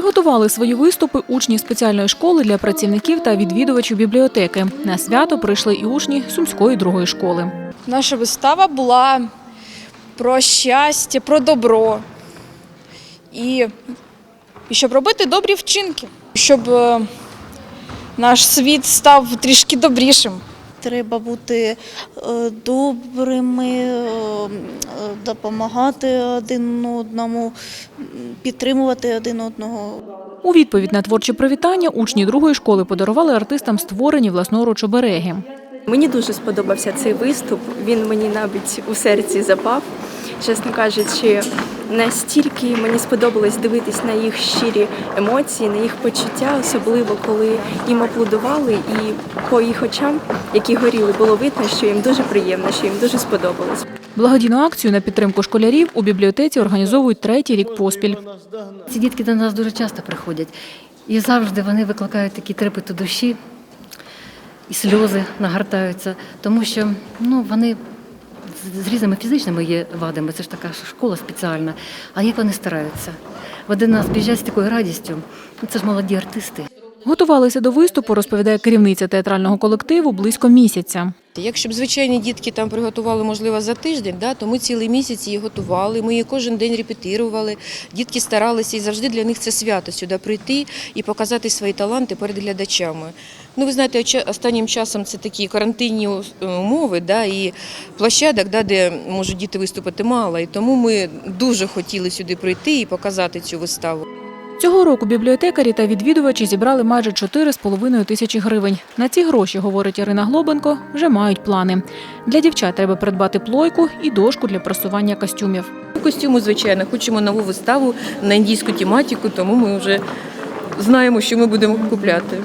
Готували свої виступи учні спеціальної школи для працівників та відвідувачів бібліотеки. На свято прийшли і учні Сумської другої школи. Наша вистава була про щастя, про добро. І, і щоб робити добрі вчинки, щоб е, наш світ став трішки добрішим. Треба бути е, добрими, е, допомагати один одному, підтримувати один одного. У відповідь на творчі привітання учні другої школи подарували артистам створені власноруч обереги. Мені дуже сподобався цей виступ. Він мені навіть у серці запав. Чесно кажучи, настільки мені сподобалось дивитись на їх щирі емоції, на їх почуття, особливо коли їм аплодували, і по їх очам, які горіли, було видно, що їм дуже приємно, що їм дуже сподобалось. Благодійну акцію на підтримку школярів у бібліотеці організовують третій рік поспіль. Ці дітки до нас дуже часто приходять, і завжди вони викликають такі трепет у душі, і сльози нагортаються, тому що ну, вони з- різними фізичними є вадами, це ж така школа спеціальна. А як вони стараються? Вони нас біжать з такою радістю. Це ж молоді артисти. Готувалися до виступу, розповідає керівниця театрального колективу близько місяця. Якщо б звичайні дітки там приготували, можливо, за тиждень, да, то ми цілий місяць її готували. Ми її кожен день репетирували. Дітки старалися і завжди для них це свято сюди прийти і показати свої таланти перед глядачами. Ну, ви знаєте, останнім часом це такі карантинні е, умови, да, і площадок, да, де можуть діти виступити мало. І тому ми дуже хотіли сюди прийти і показати цю виставу. Цього року бібліотекарі та відвідувачі зібрали майже 4,5 тисячі гривень. На ці гроші, говорить Ірина Глобенко, вже мають плани. Для дівчат треба придбати плойку і дошку для просування костюмів. Костюми, звичайно, хочемо нову виставу на індійську тематику, тому ми вже знаємо, що ми будемо купляти.